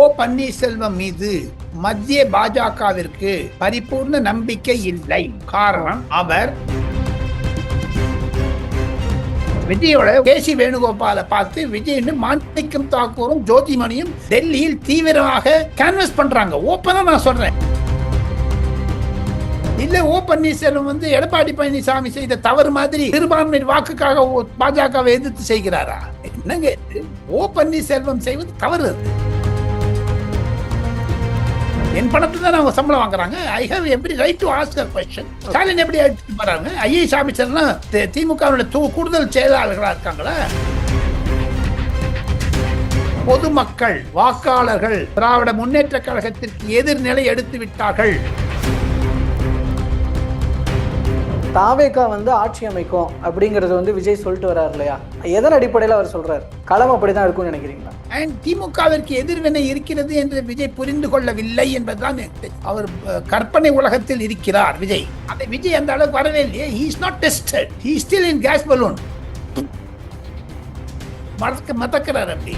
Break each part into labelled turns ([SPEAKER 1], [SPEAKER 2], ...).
[SPEAKER 1] ஓ பன்னீர்செல்வம் மீது மத்திய பாஜகவிற்கு பரிபூர்ண நம்பிக்கை இல்லை. காரணம் அவர் விஜயோட கேசி வேணுகோபாலை பார்த்து விஜய் மாணிக்கம் தாக்கூரும் ஜோதிமணியும் டெல்லியில் தீவிரமாக கேன்வஸ் பண்றாங்க. ஓப்பனா நான் சொல்றேன். இல்ல ஓ பன்னீர்செல்வம் வந்து எடப்பாடி பழனிசாமி செய்த தவறு மாதிரி சிறுபான்மை வாக்குக்காக ஓ- பாஜகவை எதிர்த்து செய்கிறாரா? என்னங்க ஓ பன்னீர்செல்வம் செய்வது தவறு அது. என் பணத்தை தான் அவங்க சம்பளம் வாங்குறாங்க. I have every right to ask a question Stalin எப்படி எடுத்துட்டு போறாங்க? ஐஏஎஸ் ஆபீசர்லாம் திமுக கூடுதல் செயலாளர்களா இருக்காங்களா? பொதுமக்கள் வாக்காளர்கள் திராவிட முன்னேற்ற கழகத்திற்கு எதிர்நிலை எடுத்து விட்டார்கள்
[SPEAKER 2] தாவேக்கா வந்து ஆட்சி அமைக்கும் அப்படிங்கறது வந்து விஜய் சொல்லிட்டு வர்றாரு இல்லையா? எதன் அடிப்படையில் அவர் சொல்றாரு? களம் அப்படிதான் இருக்கும்னு நினைக்கிறீங்களா?
[SPEAKER 1] அண்ட் திமுகவிற்கு எதிர்வினை இருக்கிறது என்று விஜய் புரிந்து கொள்ளவில்லை என்பதுதான் அவர் கற்பனை உலகத்தில் இருக்கிறார் விஜய். அந்த விஜய் அந்த அளவுக்கு வரவே இல்லையே. He is not tested he still in case balloon மறக்க மதக்கிறார் அப்படி.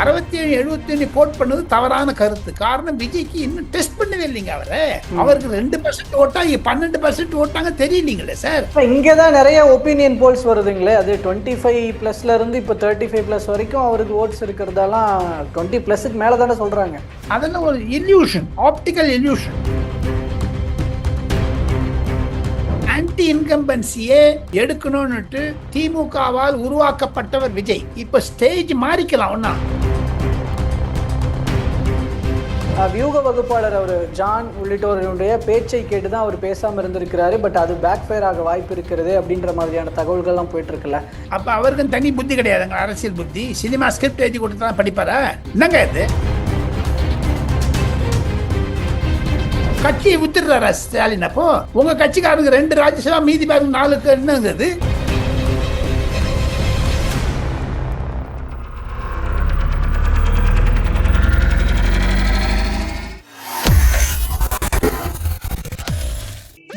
[SPEAKER 1] அறுபத்தி ஏழு எழுபத்தி ஒண்ணு கோட் பண்ணது தவறான கருத்து. காரணம் விஜய்க்கு இன்னும் டெஸ்ட் பண்ணவே இல்லைங்க அவரை. அவருக்கு ரெண்டு பர்சன்ட் ஓட்டாங்க பன்னெண்டு பர்சன்ட் ஓட்டாங்க தெரியலீங்களே சார்.
[SPEAKER 2] இங்கே தான் நிறைய ஒப்பீனியன் போல்ஸ் வருதுங்களே. அது டுவெண்ட்டி ஃபைவ் ப்ளஸ்ல இருந்து இப்போ தேர்ட்டி ஃபைவ் ப்ளஸ் வரைக்கும் அவருக்கு ஓட்ஸ் இருக்கிறதெல்லாம் டுவெண்ட்டி ப்ளஸுக்கு மேலே தானே சொல்றாங்க.
[SPEAKER 1] அதெல்லாம் ஒரு இல்யூஷன் ஆப்டிக்கல் இல்யூஷன் ஆன்டி இன்கம்பன்சியே எடுக்கணும்னுட்டு திமுகவால் உருவாக்கப்பட்டவர் விஜய். இப்ப ஸ்டேஜ் மாறிக்கலாம் ஒன்னா
[SPEAKER 2] வியூக வகுப்பாளர் அவர் ஜான் உள்ளிட்டவர்களுடைய பேச்சை கேட்டு தான் அவர் பேசாமல் இருந்திருக்கிறாரு. பட் அது பேக் ஃபயர் ஆக வாய்ப்பு இருக்கிறது அப்படின்ற மாதிரியான தகவல்கள்லாம் போயிட்டு இருக்குல்ல
[SPEAKER 1] அப்ப அவருக்கும் தனி புத்தி கிடையாதுங்க அரசியல் புத்தி. சினிமா ஸ்கிரிப்ட் எழுதி கொடுத்து தான் படிப்பாரா? என்னங்க இது? கட்சியை வித்துடுறாரா ஸ்டாலின் அப்போ? உங்க கட்சிக்காரங்க ரெண்டு ராஜ்யசபா மீதி பாருங்க நாளுக்கு என்னங்கிறது?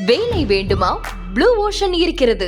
[SPEAKER 3] வேலை வேண்டுமா? ப்ளூ ஓஷன் இருக்கிறது.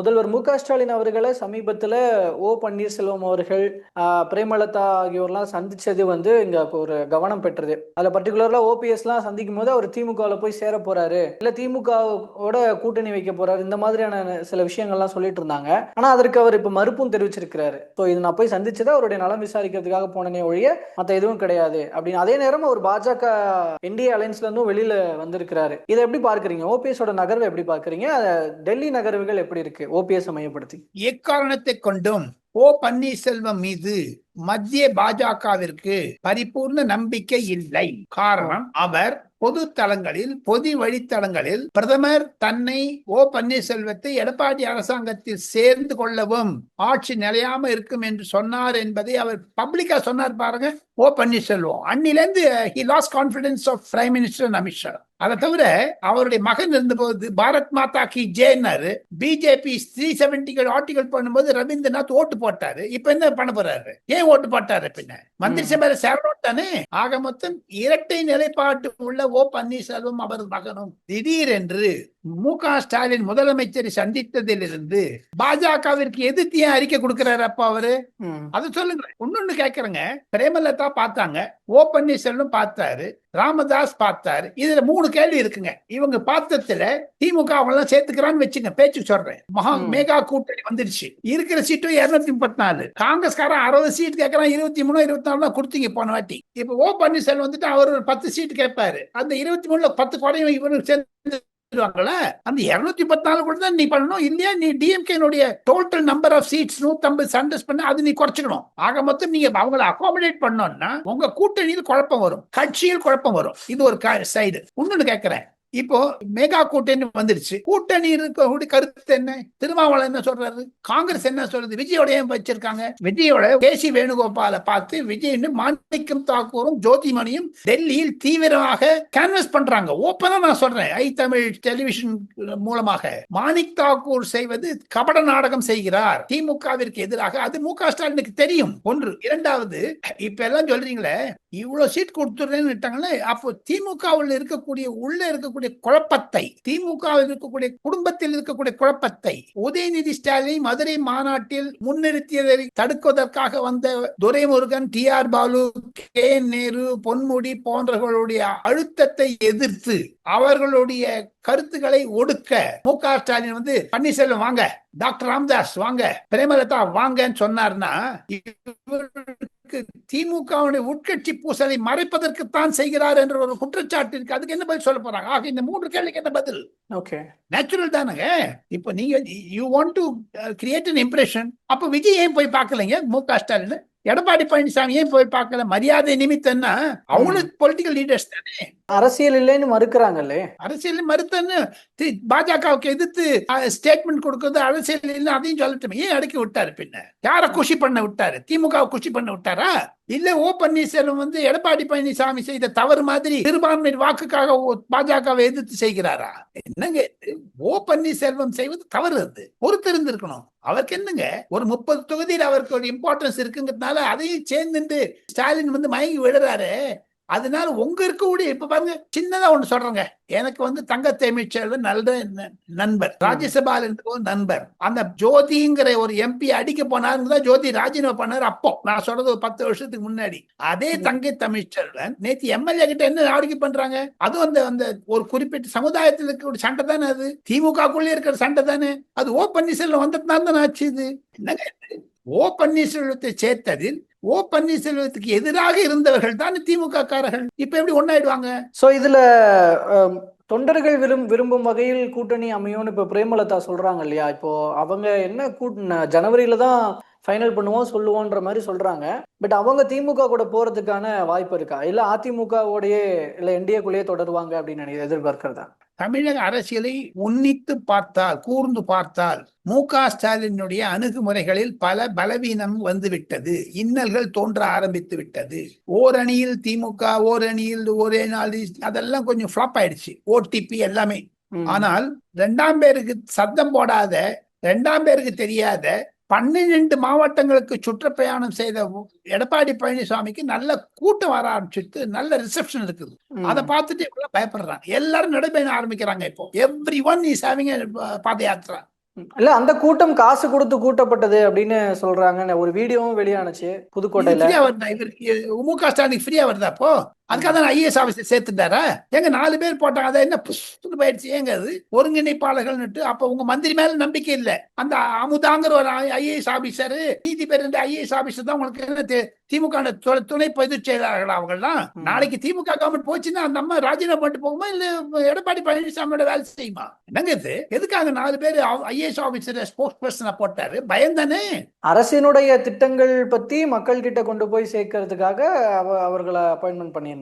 [SPEAKER 2] முதல்வர் மு க ஸ்டாலின் அவர்களை சமீபத்தில் ஓ பன்னீர்செல்வம் அவர்கள் பிரேமலதா ஆகியோர்லாம் சந்திச்சது வந்து இங்க இப்போ ஒரு கவனம் பெற்றது. அதில் பர்டிகுலராக ஓபிஎஸ்லாம் சந்திக்கும் போது அவர் திமுகவில் போய் சேர போறாரு. இல்லை திமுகவோட கூட்டணி வைக்க போறாரு. இந்த மாதிரியான சில விஷயங்கள்லாம் சொல்லிட்டு இருந்தாங்க. ஆனால் அதற்கு அவர் இப்போ மறுப்பும் தெரிவிச்சிருக்கிறாரு. ஸோ இது நான் போய் சந்திச்சதை அவருடைய நலம் விசாரிக்கிறதுக்காக போனனே ஒழிய மற்ற எதுவும் கிடையாது அப்படின்னு. அதே நேரம் அவர் பாஜக என்டிஏ அலைன்ஸ்ல இருந்தும் வெளியில வந்திருக்கிறாரு. இதை எப்படி பார்க்குறீங்க? ஓபிஎஸோட நகர்வை எப்படி பார்க்குறீங்க? டெல்லி நகர்வுகள் எப்படி இருக்கு? ஓபிஎஸ் மையப்படுத்தி
[SPEAKER 1] எக்காரணத்தை கொண்டும் ஓ பன்னீர்செல்வம் மீது மத்திய பாஜகவிற்கு பரிபூர்ண நம்பிக்கை இல்லை. காரணம் அவர் பொது தளங்களில் பொது வழித்தளங்களில் பிரதமர் தன்னை ஓ பன்னீர்செல்வத்தை எடப்பாடி அரசாங்கத்தில் சேர்ந்து கொள்ளவும் ஆட்சி நிலையாம இருக்கும் என்று சொன்னார் என்பதை அவர் பப்ளிக்கா சொன்னார் பாருங்க. O Panneerselvam அன்னிலிருந்து he loss confidence of prime minister Amit Shah அதை தவிர அவருடைய மகன் இருந்தபோது பாரத் மாதா கி ஜேனர் பிஜேபி த்ரீ செவன்டிகள் ஆர்டிகல் பண்ணும்போது ரவீந்திரநாத் ஓட்டு போட்டாரு. இப்ப என்ன பண்ண போறாரு? ஏன் ஓட்டு போட்டாரு பின்ன? மந்திரி சபையில சேரணும் தானே? ஆக மொத்தம் இரட்டை நிலைப்பாட்டு உள்ள ஓ பன்னீர்செல்வம் அவர் மகனும் திடீரென்று மு க ஸ்டாலின் முதலமைச்சரை சந்தித்ததிலிருந்து பாஜகவிற்கு எதிர்த்து ஏன் அறிக்கை கொடுக்கிறாரு அப்ப அவரு? அது சொல்லுங்க. இன்னொன்னு கேக்குறேங்க. பிரேமலதா பார்த்தாங்க. ஓ பன்னீர்செல்வம் பார்த்தாரு. ராமதாஸ் பார்த்தாரு. இதுல மூணு கேள்வி இருக்குங்க. இவங்க பார்த்ததுல திமுக அவங்க எல்லாம் சேர்த்துக்கிறான்னு வச்சுங்க பேச்சு சொல்றேன். மகா. மேகா கூட்டணி வந்துருச்சு. இருக்கிற சீட்டும் இருநூத்தி முப்பத்தி நாலு காங்கிரஸ்காரன் அறுபது சீட் கேட்கறான் இருபத்தி மூணு இருபத்தி நாலு கொடுத்தீங்க போன வாட்டி. இப்ப ஓ பன்னீர்செல்வம் வந்துட்டு அவர் ஒரு பத்து சீட் கேட்பாரு அந்த இருபத்தி மூணுல பத்து குறையும் இவருக்கு சேர்ந்துருவாங்களா அந்த இருநூத்தி பத்து நாலு கூட தான் நீ பண்ணணும். இல்லையா? நீ டிஎம்கேனுடைய டோட்டல் நம்பர் ஆஃப் சீட்ஸ் நூத்தம்பது சண்டஸ் பண்ண அது நீ குறைச்சிக்கணும். ஆக மொத்தம் நீங்க அவங்கள அகாமடேட் பண்ணோம்னா உங்க கூட்டணியில் குழப்பம் வரும். கட்சியில் குழப்பம் வரும். இது ஒரு சைடு இன்னொன்னு கேட்கிறேன். இப்போ மெகா கூட்டணி வந்துருச்சு. கூட்டணி இருக்கக்கூடிய கருத்து என்ன? திருமாவளவன் என்ன சொல்றாரு? காங்கிரஸ் என்ன சொல்றது? விஜயோட வச்சிருக்காங்க? விஜயோட கேசி வேணுகோபாலை பார்த்து விஜய் மாணிக்கம் தாக்கூரும் ஜோதிமணியும் டெல்லியில் தீவிரமாக கேன்வஸ் பண்றாங்க. ஓப்பனா நான் சொல்றேன். ஐ தமிழ் டெலிவிஷன் மூலமாக. மாணிக் தாக்கூர் செய்வது கபட நாடகம் செய்கிறார். திமுகவிற்கு எதிராக. அது மு க ஸ்டாலினுக்கு தெரியும். ஒன்று. இரண்டாவது இப்ப எல்லாம் சொல்றீங்களே இவ்வளவு சீட் கொடுத்துறேன்னு அப்போ திமுகவில் இருக்கக்கூடிய உள்ள இருக்கக்கூடிய குழப்பத்தை திமுகவில் இருக்கக்கூடிய குடும்பத்தில் இருக்கக்கூடிய குழப்பத்தை உதயநிதி ஸ்டாலின் மதுரை மாநாட்டில் முன்னிறுத்தியதை தடுக்குவதற்காக வந்த Duraimurugan T R Baalu K Nehru Ponmudi போன்றவர்களுடைய அழுத்தத்தை எதிர்த்து அவர்களுடைய கருத்துக்களை ஒடுக்க மு க ஸ்டாலின் வந்து பன்னீர்செல்வம் வாங்க டாக்டர் ராம்தாஸ் வாங்க பிரேமலதா வாங்கன்னு சொன்னார்னா திமுகவுடைய உட்கட்சி பூசலை மறைப்பதற்குத்தான் செய்கிறார் என்ற ஒரு குற்றச்சாட்டு இருக்கு அதுக்கு என்ன பதில் சொல்ல போறாங்க? ஆக இந்த மூன்று கேள்விக்கு என்ன பதில்?
[SPEAKER 2] ஓகே.
[SPEAKER 1] நேச்சுரல் தானங்க. இப்போ நீங்க you want to create an impression அப்ப விஜய் ஏன் போய் பார்க்கலைங்க? மு க. ஸ்டாலின். எடப்பாடி பழனிசாமி ஏன் போய் பார்க்கல? மரியாதை நிமித்தம்னா அவங்களுக்கு பொலிட்டிக்கல் லீடர்ஸ் தானே.
[SPEAKER 2] அரசியல் இல்லைன்னு மறுக்கிறாங்கல்லே.
[SPEAKER 1] அரசியல் மறுத்தன்னு பாஜகவுக்கு எதிர்த்து ஸ்டேட்மெண்ட் கொடுக்கறது அரசியல் இல்லை அதையும் சொல்லட்டுமே. ஏன் அடக்கி விட்டாரு பின்ன? யார குஷி பண்ண விட்டாரு? திமுக குஷி பண்ண விட்டாரா? இல்ல ஓ பன்னீர்செல்வம் வந்து எடப்பாடி பழனிசாமி செய்த தவறு மாதிரி சிறுபான்மை வாக்குக்காக பாஜகவை எதிர்த்து செய்கிறாரா? என்னங்க? ஓ பன்னீர்செல்வம் செய்வது தவறு அது. பொறுத்திருந்திருக்கணும். அவருக்கு என்னங்க? ஒரு முப்பது தொகுதியில் அவருக்கு ஒரு இம்பார்ட்டன்ஸ் இருக்குங்கிறதுனால அதையும் சேர்ந்துட்டு ஸ்டாலின் வந்து மயங்கி விடுறாரு அதனால உங்க இருக்கக்கூடிய இப்ப பாருங்க சின்னதா ஒண்ணு சொல்றேங்க. எனக்கு வந்து தங்க தேமிச்செல்வன் நல்ல நண்பர். ராஜ்யசபால இருந்த நண்பர். அந்த ஜோதிங்கிற ஒரு எம்பி அடிக்க போனாருங்க ஜோதி ராஜினாமா பண்ணாரு அப்போ. நான் சொல்றது ஒரு பத்து வருஷத்துக்கு முன்னாடி. அதே தங்கை தமிழ்ச்செல்வன் நேத்து எம்எல்ஏ கிட்ட என்ன ஆர்கியூ பண்றாங்க? அதுவும் அந்த அந்த ஒரு குறிப்பிட்ட சமுதாயத்தில் இருக்க ஒரு சண்டை தானே அது? திமுகக்குள்ளே இருக்கிற சண்டை தானே? அது ஓ பன்னீர்செல்வம் வந்ததுனால தானே ஆச்சு இது? என்னங்க? ஓ பன்னீர்செல்வத்தை சேர்த்ததில் ஓ பன்னீர்செல்வத்துக்கு எதிராக இருந்தவர்கள் தான் திமுக காரர்கள் இப்ப எப்படி ஒன்னாயிடுவாங்க
[SPEAKER 2] சோ இதுல தொண்டர்கள் விரும் விரும்பும் வகையில் கூட்டணி அமையும்னு இப்ப பிரேமலதா சொல்றாங்க இல்லையா? இப்போ அவங்க என்ன கூட்ட ஜனவரியில தான் ஃபைனல் பண்ணுவோம் சொல்லுவோன்ற மாதிரி சொல்றாங்க. பட் அவங்க திமுக கூட போறதுக்கான வாய்ப்பு இருக்கா? இல்ல அதிமுகவோடயே இல்ல என்டிஏக்குள்ளேயே தொடருவாங்க அப்படின்னு நினை- எதிர்பார்க்கிறதா?
[SPEAKER 1] தமிழக அரசியலை உன்னித்து பார்த்தால் கூர்ந்து பார்த்தால் மு க ஸ்டாலினுடைய அணுகுமுறைகளில் பல பலவீனம் வந்துவிட்டது. இன்னல்கள் தோன்ற ஆரம்பித்து விட்டது. ஓரணியில் திமுக ஓரணியில் ஒரே நாள் அதெல்லாம் கொஞ்சம் ஃபிளாப் ஆயிடுச்சு. ஓடிபி எல்லாமே. ஆனால் ரெண்டாம் பேருக்கு சத்தம் போடாத ரெண்டாம் பேருக்கு தெரியாத பன்னிரண்டு மாவட்டங்களுக்கு சுற்றுப்பயணம் செய்த எடப்பாடி பழனிசாமிக்கு நல்ல கூட்டம் வர ஆரம்பிச்சிட்டு நல்ல ரிசப்ஷன் இருக்குது. அதை பார்த்துட்டு இவ்வளவு பயப்படுறாங்க. எல்லாரும் நடைபயணம் ஆரம்பிக்கிறாங்க இப்போ. எவ்ரி ஒன் இஸ் ஹேவிங் பாத யாத்திரா.
[SPEAKER 2] இல்ல அந்த கூட்டம் காசு கொடுத்து கூட்டப்பட்டது அப்படின்னு சொல்றாங்க ஒரு வீடியோவும் வெளியானுச்சு புதுக்கோட்டையில.
[SPEAKER 1] ஃப்ரீயா வருதா? இவருக்கு மு க ஸ்டாலினுக்கு ஃப்ரீயா வருதா அப்போ அதுக்காக தான் ஐஏஎஸ் ஆஃபீஸர் சேர்த்துட்டாரா எங்க நாலு பேர் போட்டாங்க அதை என்ன புஷ்னு போயிடுச்சு. ஏங்க அது? ஒருங்கிணைப்பாளர்கள்னுட்டு அப்ப உங்க மந்திரி மேல நம்பிக்கை இல்ல. அந்த அமுதாங்கிற ஒரு ஐஏஎஸ் ஆபீசர் நீதிபதி ஐஏஎஸ் ஆபீசர் தான் உங்களுக்கு என்ன திமுக துணை பொதுச் செயலாளர்கள் அவங்கெல்லாம். நாளைக்கு திமுக கவர்மெண்ட் போச்சுன்னா அந்த அம்மா ராஜினாமா பண்ணிட்டு போகுமா? இல்ல எடப்பாடி பழனிசாமியோட வேலை செய்யுமா? என்னங்க இது? எதுக்காக நாலு பேர் ஐஏஎஸ் ஆபீசர் ஸ்போக்ஸ் பர்சனை போட்டாரு? பயந்தானே
[SPEAKER 2] அரசினுடைய திட்டங்கள் பத்தி மக்கள் கிட்ட கொண்டு போய் சேர்க்கறதுக்காக அவ- அவர்களை அப்பாயின்மெண்ட் பண்ணியிருந்தாங்க.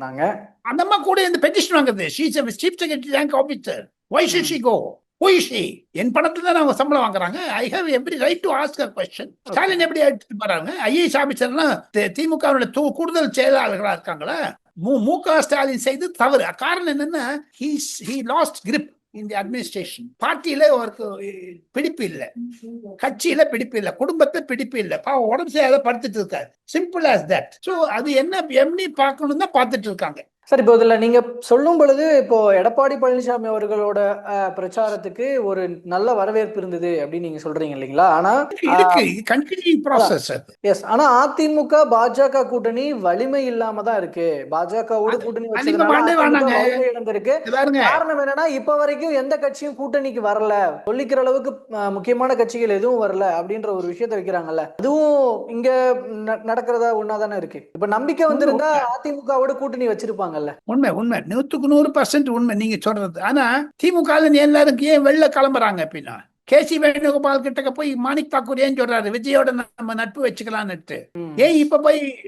[SPEAKER 1] அந்த அம்மா கூட இந்த பெட்டிஷன் வாங்குறது. She's chief secretary rank officer why should she go why she என் பணத்துல தான் அவங்க சம்பளம் வாங்குறாங்க. I have every right to ask a question Stalin எப்படி எடுத்துட்டு போறாங்க? ஐஏஎஸ் ஆபீசர்லாம் திமுக கூடுதல் செயலாளர்களா இருக்காங்களா? மு மு க ஸ்டாலின் செய்து தவறு. காரணம் என்னன்னா ஹீஸ் ஹி லாஸ்ட் கிரிப் இந்த அட்மினிஸ்ட்ரேஷன் பார்ட்டியில அவருக்கு பிடிப்பு இல்லை. கட்சியில பிடிப்பு இல்லை. குடும்பத்தை பிடிப்பு இல்லை. பாவம் உடம்பு சரியாத படுத்துட்டு இருக்காரு. சிம்பிள் ஆஸ் தட் ஸோ அது என்ன எம்னி பார்க்கணும் தான் பார்த்துட்டு இருக்காங்க.
[SPEAKER 2] சார் இப்போ இதுல நீங்க சொல்லும் பொழுது இப்போ எடப்பாடி பழனிசாமி அவர்களோட பிரச்சாரத்துக்கு ஒரு நல்ல வரவேற்பு இருந்தது அப்படின்னு நீங்க சொல்றீங்க இல்லைங்களா? ஆனா எஸ் ஆனா அதிமுக பாஜக கூட்டணி வலிமை இல்லாம தான் இருக்கு. பாஜகவோட கூட்டணி இழந்திருக்கு. காரணம் என்னன்னா இப்ப வரைக்கும் எந்த கட்சியும் கூட்டணிக்கு வரல. சொல்லிக்கிற அளவுக்கு முக்கியமான கட்சிகள் எதுவும் வரல அப்படின்ற ஒரு விஷயத்த வைக்கிறாங்கல்ல. அதுவும் இங்க நடக்கிறதா ஒன்னாதானே இருக்கு. இப்ப நம்பிக்கை வந்திருந்தா அதிமுகவோட கூட்டணி வச்சிருப்பாங்கல்ல
[SPEAKER 1] உண்மை உண்மை. நூத்துக்கு நூறு பர்சன்ட் உண்மை நீங்க சொல்றது. ஆனா திமுக எல்லாரும் ஏன் வெளில கிளம்புறாங்க அப்படின்னா? கே சி வேணுகோபால் கிட்ட போய் மாணிக் தாக்கூர் ஏன் சொல்றாரு? விஜயோட நம்ம நட்பு வச்சுக்கலான்னுட்டு.
[SPEAKER 2] ம்.
[SPEAKER 1] ஏன் இப்ப போய்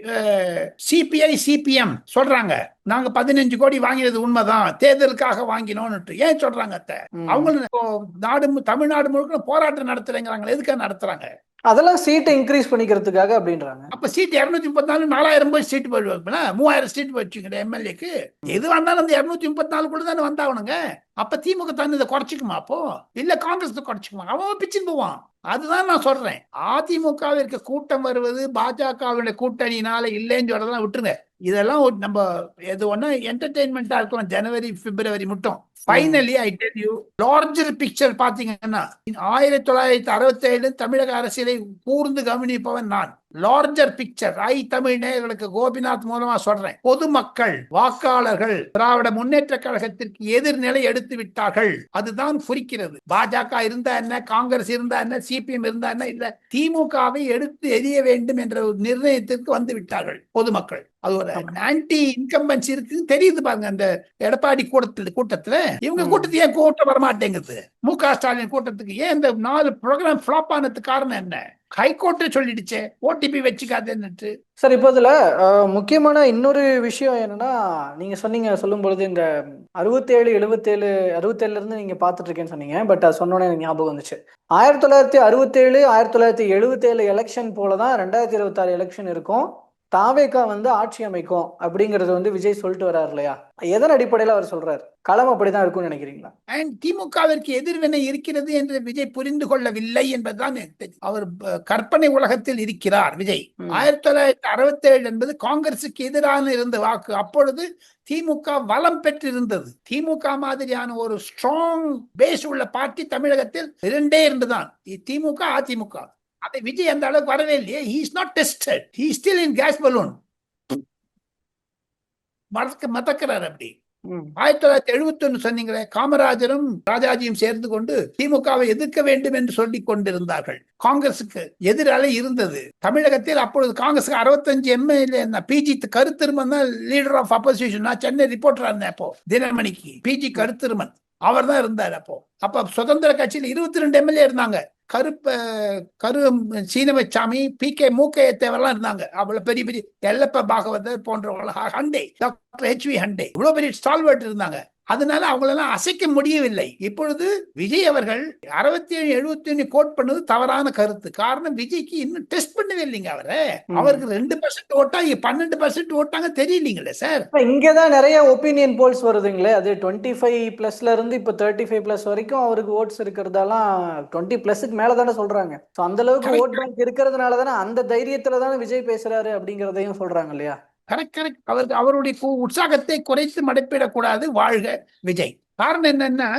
[SPEAKER 1] சிபிஐ சிபிஎம் சொல்றாங்க? நாங்க பதினஞ்சு கோடி வாங்கினது உண்மைதான். தேர்தலுக்காக வாங்கினோம்னுட்டு ஏன் சொல்றாங்க அத்தை?
[SPEAKER 2] ம்.
[SPEAKER 1] அவங்க இப்போ நாடு தமிழ்நாடு முழுக்க போராட்டம் நடத்துறேங்கிறாங்க எதுக்காக நடத்துறாங்க?
[SPEAKER 2] அதெல்லாம் சீட்டை இன்க்ரீஸ் பண்ணிக்கிறதுக்காக அப்படின்றாங்க.
[SPEAKER 1] அப்ப சீட் இருநூத்தி முப்பத்தி நாலு நாலாயிரம் போய் சீட் போயிடுவாங்க மூவாயிரம் சீட் வச்சுக்கிற எம்எல்ஏக்கு எது வந்தாலும் அந்த இருநூத்தி முப்பத்தி நாலு கூட தானே வந்தாகணுங்க? அப்ப திமுக தான் இதை குறைச்சிக்குமா அப்போ? இல்ல காங்கிரஸ் குறைச்சிக்குமா? அவன் பிச்சுன்னு போவான். அதுதான் நான் சொல்றேன். அதிமுகவிற்கு கூட்டம் வருவது பாஜகவினுடைய கூட்டணியினால இல்லைன்னு சொல்றதெல்லாம் விட்டுருங்க. இதெல்லாம் நம்ம எது ஒண்ணா என்டர்டைன்மெண்டா இருக்கலாம் ஜனவரி பிப்ரவரி மட்டும். Finally I tell you larger picture பாத்தீங்கன்னா ஆயிரத்தி தொள்ளாயிரத்தி அறுபத்தி ஏழு தமிழக அரசியலை கூர்ந்து கவனிப்பவன் நான். லார்ஜர் பிக்சர் ஐ தமிழ் நேயர்களுக்கு கோபிநாத் மூலமா சொல்றேன். பொதுமக்கள் வாக்காளர்கள் திராவிட முன்னேற்ற கழகத்திற்கு எதிர்நிலை எடுத்து விட்டார்கள். அதுதான் குறிக்கிறது. பாஜக இருந்தா என்ன? காங்கிரஸ் இருந்தா என்ன? சிபிஎம் இருந்தா என்ன? இல்ல திமுகவை எடுத்து எரிய வேண்டும் என்ற ஒரு நிர்ணயத்திற்கு வந்து விட்டார்கள் பொதுமக்கள். அது ஒரு ஆன்டி இன்கம்பன்சி இருக்கு தெரியுது பாருங்க அந்த எடப்பாடி கூட்டத்தில் கூட்டத்துல. இவங்க. கூட்டத்துக்கு ஏன் கூட்டம் வர மாட்டேங்குது மு க ஸ்டாலின் கூட்டத்துக்கு ஏன் இந்த நாலு ப்ரோக்ராம் ஃபிளாப் ஆனதுக்கு காரணம் என்ன? ஹைகோர்ட்டே சொல்லிடுச்சே ஓடிபி வச்சுக்காதுன்னுட்டு.
[SPEAKER 2] சார் இப்போ இதுல முக்கியமான இன்னொரு விஷயம் என்னன்னா நீங்க சொன்னீங்க சொல்லும் பொழுது இந்த அறுபத்தேழு எழுபத்தேழு அறுபத்தேழுல இருந்து நீங்க பார்த்துட்டு இருக்கேன்னு சொன்னீங்க பட் அது சொன்னோன்னே ஞாபகம் வந்துச்சு. ஆயிரத்தி தொள்ளாயிரத்தி அறுபத்தேழு ஆயிரத்தி தொள்ளாயிரத்தி எழுபத்தேழு எலெக்ஷன் போல தான் ரெண்டாயிரத்தி இருபத்தாறு எலெக்ஷன் இருக்கும். தாவேக்கா வந்து ஆட்சி அமைக்கும் அப்படிங்கறது வந்து விஜய் சொல்லிட்டு வர்றாரு இல்லையா? எதன் அடிப்படையில அவர் சொல்றாரு? களம் அப்படிதான் இருக்கும்னு நினைக்கிறீங்களா?
[SPEAKER 1] அண்ட் திமுகவிற்கு எதிர்வினை இருக்கிறது என்று விஜய் புரிந்து கொள்ளவில்லை என்பதுதான். அவர் கற்பனை உலகத்தில் இருக்கிறார் விஜய். ஆயிரத்தி தொள்ளாயிரத்தி அறுபத்தி ஏழு என்பது காங்கிரசுக்கு எதிரான இருந்த வாக்கு. அப்பொழுது திமுக வளம் பெற்றிருந்தது. திமுக மாதிரியான ஒரு ஸ்ட்ராங் பேஸ் உள்ள பார்ட்டி தமிழகத்தில் இரண்டே இருந்துதான் திமுக அதிமுக. அதை விஜய் அந்த அளவுக்கு வரவே இல்லையே. He is not tested he still in case balloon மறக்க மதக்கிறார் அப்படி. ஆயிரத்தி தொள்ளாயிரத்தி எழுபத்தி ஒன்னு சொன்னீங்களே காமராஜரும் ராஜாஜியும் சேர்ந்து கொண்டு திமுகவை எதிர்க்க வேண்டும் என்று சொல்லிக் கொண்டிருந்தார்கள். காங்கிரசுக்கு எதிரால இருந்தது. தமிழகத்தில் அப்பொழுது காங்கிரஸுக்கு அறுபத்தஞ்சு எம்எல்ஏ பிஜி கருத்திருமன் தான் லீடர் ஆஃப் அப்போசிஷன் நான் சென்னை ரிப்போர்ட்டரா இருந்தேன் அப்போ தினமணிக்கு. பிஜி கருத்திருமன். அவர் தான் இருந்தார் அப்போ. அப்ப சுதந்திர கட்சியில் இருபத்தி ரெண்டு எம்எல்ஏ இருந்தாங்க. கருப்ப கரு சீனவச்சாமி பி கே மூகே தேவரெல்லாம் இருந்தாங்க. அவ்வளவு பெரிய பெரிய எல்லப்ப பாகவதர் போன்றவர்கள் Hande doctor H V Hande இவ்வளவு பெரிய ஸ்டால்வர்ட் இருந்தாங்க. அதனால அவங்களெல்லாம் அசைக்க முடியவில்லை. இப்பொழுது விஜய் அவர்கள் அறுபத்தி ஏழு எழுபத்தி ஒண்ணு கோட் பண்ணது தவறான கருத்து. காரணம் விஜய்க்கு இன்னும் டெஸ்ட் பண்ணவே இல்லைங்க அவரை. அவருக்கு ரெண்டு பர்சன்ட் ஓட்டா பன்னெண்டு பர்சன்ட் ஓட்டாங்க தெரியலீங்களே சார்?
[SPEAKER 2] இங்கதான் நிறைய ஒப்பீனியன் போல்ஸ் வருதுங்களே. அது டுவெண்ட்டி ஃபைவ் பிளஸ்ல இருந்து இப்போ தேர்ட்டி ஃபைவ் பிளஸ் வரைக்கும் அவருக்கு ஓட்ஸ் இருக்கிறதெல்லாம் டுவெண்ட்டி பிளஸுக்கு மேல தானே சொல்றாங்க. ஸோ அந்த அளவுக்கு. ஓட் பேங்க் இருக்கிறதுனால தானே அந்த தைரியத்துல தானே விஜய் பேசுறாரு அப்படிங்கிறதையும் சொல்றாங்க இல்லையா?
[SPEAKER 1] Correct correct. அவருக்கு அவருடைய உற்சாகத்தை குறைத்து மதிப்பிடக்கூடாது வாழ்க விஜய். காரணம் என்னன்னா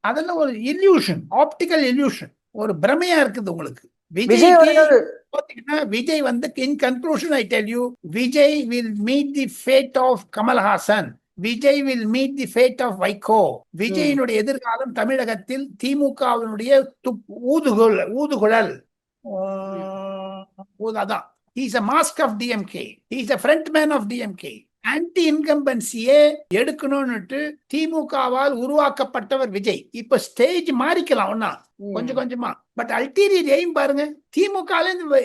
[SPEAKER 1] அதெல்லாம் ஒரு இல்யூஷன் ஆப்டிக்கல் இல்யூஷன் ஒரு பிரமையா இருக்குது உங்களுக்கு.
[SPEAKER 2] விஜய்
[SPEAKER 1] பாத்தீங்கன்னா விஜய் வந்து in conclusion I tell you Vijay will meet the fate of Kamal Haasan. Vijay will meet the fate of Vaiko. விஜயினுடைய எதிர்காலம் தமிழகத்தில் திமுகவினுடைய ஊதுகுழல். ஊதுகுழல் ஊதாதான். Is a mask of DMK is a front man of DMK anti இன்கம்பன்சியே எடுக்கணும்னுட்டு திமுகவால் உருவாக்கப்பட்டவர் விஜய். இப்ப stage மாறிக்கலாம் ஒன்னா கொஞ்சம் கொஞ்சமா. பட் அல்டீரியர் எய்ம் பாருங்க திமுக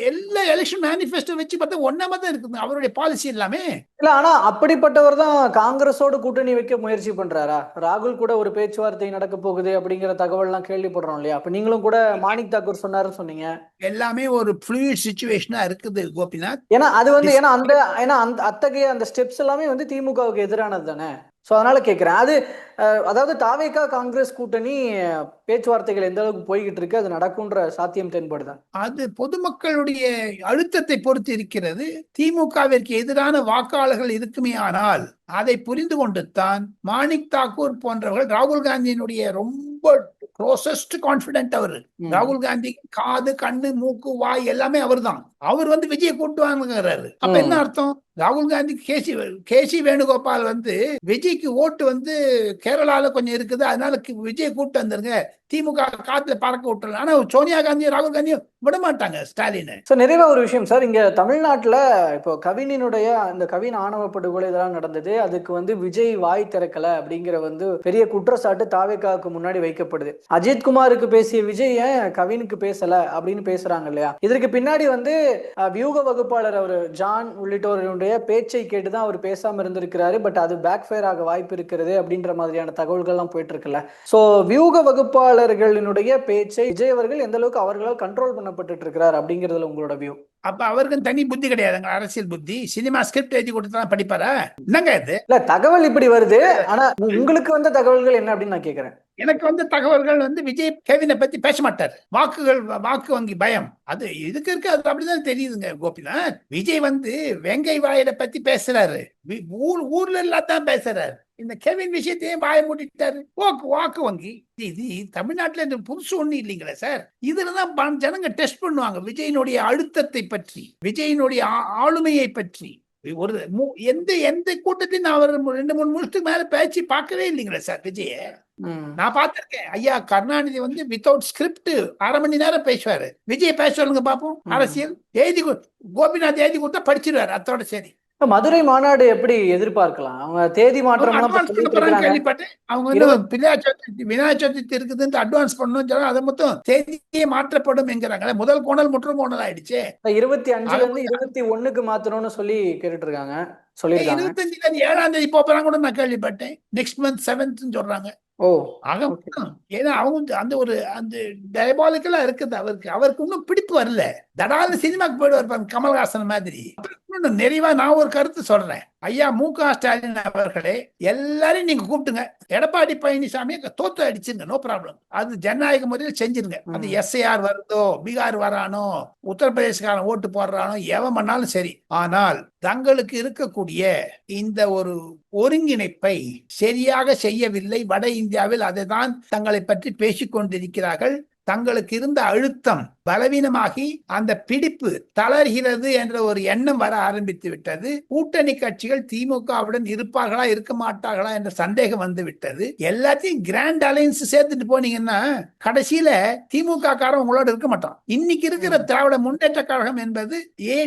[SPEAKER 1] எல்லா எலெக்ஷன் மேனிஃபெஸ்டோ வச்சு பார்த்தா ஒன்னாம தான் இருக்குது. அவருடைய பாலிசி எல்லாமே.
[SPEAKER 2] இல்ல ஆனா அப்படிப்பட்டவர் தான் காங்கிரஸோட கூட்டணி வைக்க முயற்சி பண்றாரா? ராகுல் கூட ஒரு பேச்சுவார்த்தை நடக்க போகுது அப்படிங்கிற தகவல்லாம் கேள்விப்படுறோம் இல்லையா? அப்ப நீங்களும் கூட மாணிக் தாக்கூர் சொன்னாருன்னு சொன்னீங்க.
[SPEAKER 1] எல்லாமே ஒரு ஃப்ளூயிட் சுச்சுவேஷனா இருக்குது கோபிநாத்.
[SPEAKER 2] ஏன்னா அது வந்து ஏன்னா அந்த ஏன்னா அந்த அத்தகைய அந்த ஸ்டெப்ஸ் எல்லாமே வந்து திமுகவுக்கு எதிரானது தானே? ஸோ அதனால கேட்குறேன் அது அதாவது தாவேகா காங்கிரஸ் கூட்டணி பேச்சுவார்த்தைகள் எந்த அளவுக்கு போய்கிட்டு இருக்கு அது நடக்கும்ன்ற சாத்தியம் தென்படுதா?
[SPEAKER 1] அது பொதுமக்களுடைய அழுத்தத்தை பொறுத்து இருக்கிறது. திமுகவிற்கு எதிரான வாக்காளர்கள் இருக்குமே ஆனால் அதை புரிந்து கொண்டு தான் மாணிக் தாக்கூர் போன்றவர்கள் ராகுல் காந்தியினுடைய ரொம்ப க்ளோசஸ்ட் கான்பிடென்ட் அவர். ராகுல் காந்தி காது கண்ணு மூக்கு வாய் எல்லாமே அவர்தான். அவர் வந்து விஜய் கூட்டு வாங்குறாரு அப்ப. என்ன அர்த்தம்? ராகுல் காந்தி கேசி கேசி வேணுகோபால் வந்து விஜய்க்கு ஓட்டு வந்து கேரளால கொஞ்சம் இருக்குது. அதனால விஜய் கூட்டு வந்துருங்க. திமுக காத்துல பறக்க விட்டுறலாம். ஆனா சோனியா காந்தியும் ராகுல் காந்தியும் விட மாட்டாங்க ஸ்டாலின்.
[SPEAKER 2] சார் நிறைவா ஒரு விஷயம் சார் இங்க தமிழ்நாட்டுல இப்போ கவினினுடைய அந்த கவின் ஆணவ படுகொலை இதெல்லாம் நடந்தது. அதுக்கு வந்து விஜய் வாய் திறக்கல அப்படிங்கிற வந்து பெரிய குற்றச்சாட்டு தாவேக்காவுக்கு முன்னாடி வைக்கப்படுது. அஜித் குமாருக்கு பேசிய விஜய் ஏன் கவினுக்கு பேசல அப்படின்னு பேசுறாங்க இல்லையா? இதற்கு பின்னாடி வந்து வியூக வகுப்பாளர் அவர் ஜான் உள்ளிட்டோருடைய பேச்சை கேட்டுதான் அவர் பேசாம இருந்திருக்கிறாரு. பட் அது பேக் ஃபயர் ஆக வாய்ப்பு இருக்கிறது அப்படின்ற மாதிரியான தகவல்கள்லாம் போயிட்டு இருக்குல்ல சோ வியூக வகுப்பாளர்களினுடைய பேச்சை விஜய் அவர்கள் எந்த அளவுக்கு அவர்களால் கண்ட்ரோல் பண்ணப்பட்டுட்டு இருக்கிறார் அப்படிங்கிறதுல உங்களோட வியூ
[SPEAKER 1] அப்ப அவருக்கு தனி புத்தி கிடையாதுங்க அரசியல் புத்தி. சினிமா ஸ்கிரிப்ட் எழுதி கொடுத்தா படிப்பாரா? என்னங்க இது?
[SPEAKER 2] இல்ல தகவல் இப்படி வருது. ஆனா உங்களுக்கு வந்த தகவல்கள் என்ன அப்படின்னு நான் கேக்குறேன்.
[SPEAKER 1] எனக்கு வந்து தகவல்கள் வந்து விஜய் கெவினை பத்தி பேச மாட்டார். வாக்குகள் வாக்கு வங்கி பயம். அது இதுக்கு இருக்கு அது அப்படிதான் தெரியுதுங்க கோபிநாத். விஜய் வந்து வெங்கை வாயில பத்தி பேசுறாரு. வி- ஊர் ஊர்ல எல்லாத்தான் பேசுறாரு. இந்த கெவின் விஷயத்தையும் வாய மூட்டிட்டாரு வாக்கு வாக்கு வங்கி. இது தமிழ்நாட்டுல இந்த புதுசு ஒண்ணு இல்லைங்களே சார். இதுலதான் ப- ஜனங்க டெஸ்ட் பண்ணுவாங்க. விஜயினுடைய அழுத்தத்தை பற்றி விஜயினுடைய ஆளுமையை பற்றி. ஒரு மு- எந்த எந்த கூட்டத்தையும் நான் அவர் ரெண்டு மூணு நிமிஷத்துக்கு மேல பேச்சு பார்க்கவே இல்லைங்களே சார் விஜய. நான் பார்த்திருக்கேன். ஐயா கருணாநிதி வந்து வித்தவுட் ஸ்கிரிப்ட் அரை மணி நேரம் பேசுவாரு. விஜய் பேச சொல்லுங்க பாப்போம். அரசியல் எழுதி கோபிநாத் எழுதி கொடுத்தா படிச்சிருவாரு. அத்தோட சரி.
[SPEAKER 2] மதுரை மாநாடு எப்படி எதிர்பார்க்கலாம்? அவங்க தேதி மாற்றம்.
[SPEAKER 1] கேள்விப்பட்டேன். அவங்க இன்னும் பிள்ளையார் சதுர்த்தி விநாயகர் சதுர்த்தி இருக்குதுன்னு அட்வான்ஸ் பண்ணணும் சொன்னா அதை மொத்தம் தேதியே மாற்றப்படும் என்கிறாங்க முதல் கோணல் முற்று கோணல் ஆயிடுச்சு.
[SPEAKER 2] இருபத்தி அஞ்சுல இருந்து இருபத்தி ஒண்ணுக்கு மாத்தணும்னு சொல்லி கேட்டுட்டு இருக்காங்க. சொல்லியிருக்காங்க.
[SPEAKER 1] இருபத்தஞ்சு தேதி ஏழாம் தேதி போறாங்க கூட நான் கேள்விப்பட்டேன். நெக்ஸ்ட் மந்த் செவன்த் சொல்றாங்க.
[SPEAKER 2] ஓ
[SPEAKER 1] ஆக ஏன்னா அவங்க அந்த ஒரு அந்த டயபாலிக்கலா இருக்குது அவருக்கு. அவருக்கு இன்னும் பிடிப்பு வரல. தடால சினிமாக்கு போயிடுவார் கமல்ஹாசன் மாதிரி. நிறைவா நான் ஒரு கருத்து சொல்றேன். ஐயா மு க ஸ்டாலின் அவர்களே எல்லாரையும் நீங்க கூப்பிட்டுங்க. எடப்பாடி பழனிசாமி தோத்து அடிச்சுங்க நோ ப்ராப்ளம் அது ஜனநாயக முறையில் செஞ்சிருங்க. அது. எஸ்ஐஆர் வருதோ பீகார் வரானோ உத்தரப்பிரதேசக்காரன் ஓட்டு போடுறானோ எவன் பண்ணாலும் சரி. ஆனால் தங்களுக்கு இருக்கக்கூடிய இந்த ஒரு ஒருங்கிணைப்பை சரியாக செய்யவில்லை. வட இந்தியாவில் அதை தான் தங்களை பற்றி பேசிக் கொண்டிருக்கிறார்கள் தங்களுக்கு இருந்த அழுத்தம் பலவீனமாகி அந்த பிடிப்பு தளர்கிறது என்ற ஒரு எண்ணம் வர ஆரம்பித்து விட்டது. கூட்டணி கட்சிகள் திமுகவுடன் இருப்பார்களா இருக்க மாட்டார்களா என்ற சந்தேகம் வந்து விட்டது. எல்லாத்தையும் கிராண்ட் அலையன்ஸ் சேர்த்துட்டு போனீங்கன்னா கடைசியில திமுக காரன் உங்களோட இருக்க மாட்டான். இன்னைக்கு இருக்கிற திராவிட முன்னேற்ற கழகம் என்பது ஏ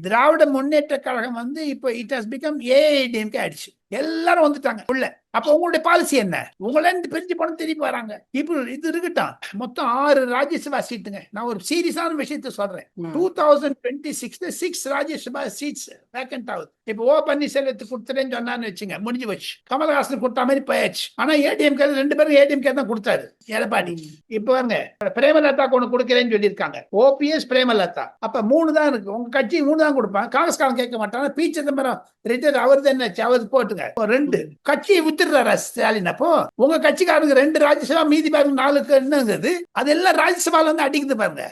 [SPEAKER 1] திராவிட முன்னேற்ற கழகம் வந்து இப்போ இட் ஹஸ் பிகம் ஏஐடிஎம்கே ஆயிடுச்சு. எல்லாரும் வந்துட்டாங்க. உள்ள அப்ப உங்களுடைய பாலிசி என்ன? உங்கள இருந்து பிரிஞ்சு போன திருப்பி வராங்க. இப்போ இது இருக்கட்டும். மொத்தம் ஆறு ராஜ்யசபா சீட்டுங்க. நான் ஒரு சீரியஸான விஷயத்த சொல்றேன். டூ தௌசண்ட் டுவெண்ட்டி சிக்ஸ்ல சிக்ஸ் ராஜ்யசபா சீட்ஸ் வேக்கண்ட் ஆகுது. இப்போ ஓ பன்னீர்செல்வத்துக்கு கொடுத்துட்டேன்னு சொன்னான்னு வச்சுங்க முடிஞ்சு போச்சு. கமல்ஹாசன் கொடுத்த மாதிரி போயாச்சு. ஆனா ஏடிஎம்கே ரெண்டு பேரும் ஏடிஎம்கே தான் கொடுத்தாரு. எடப்பாடி. இப்ப பாருங்க பிரேமலதாக்கு ஒண்ணு கொடுக்கிறேன்னு சொல்லியிருக்காங்க. ஓபிஎஸ் பிரேமலதா. அப்ப மூணு தான் இருக்கு. உங்க கட்சி மூணு தான் கொடுப்பாங்க. காங்கிரஸ்காரன் கேட்க மாட்டாங்க பி சிதம்பரம் ரிட்டர் அவர் என்ன அவர் போட்டுங்க. ரெண்டு கட்சியை கொடுத்துடுறாரு ஸ்டாலின் அப்போ? உங்க கட்சிக்காரங்க ரெண்டு ராஜ்யசபா மீதி பாருங்க நாலுக்கு என்னங்கிறது அதெல்லாம் ராஜ்யசபால வந்து அடிக்குது பாருங்க.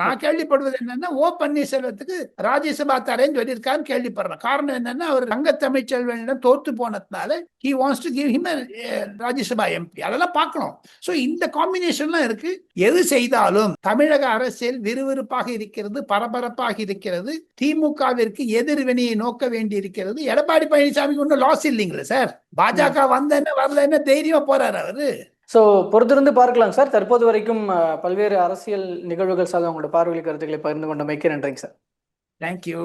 [SPEAKER 1] நான் கேள்விப்படுவது என்னன்னா ஓ பன்னீர்செல்வத்துக்கு ராஜ்யசபா தரேன்னு சொல்லியிருக்காருன்னு கேள்விப்படுறேன். காரணம் என்னன்னா அவர் தங்க தமிழ்ச்செல்வனிடம் தோத்து போனதுனால he wants to give him Rajya Sabha MP அதெல்லாம் பார்க்கணும். சோ இந்த காம்பினேஷன்லாம் இருக்கு. எது செய்தாலும் தமிழக அரசியல் விறுவிறுப்பாக இருக்கிறது பரபரப்பாக இருக்கிறது. திமுகவிற்கு எதிர்வினையை நோக்க வேண்டி இருக்கிறது எடப்பாடி பழனிசாமிக்கு ஒன்றும் லாஸ் இல்லைங்களே சார் பாஜக வந்த என்ன வரல என்ன தைரியமா போறாரு அவரு.
[SPEAKER 2] ஸோ பொறுத்திருந்து பார்க்கலாம் சார். தற்போது வரைக்கும் பல்வேறு அரசியல் நிகழ்வுகள் சார்ந்த உங்களோட பார்வைகள் கருத்துக்களை பகிர்ந்து கொண்டமைக்கு நன்றிங்க சார்.
[SPEAKER 1] தேங்க்யூ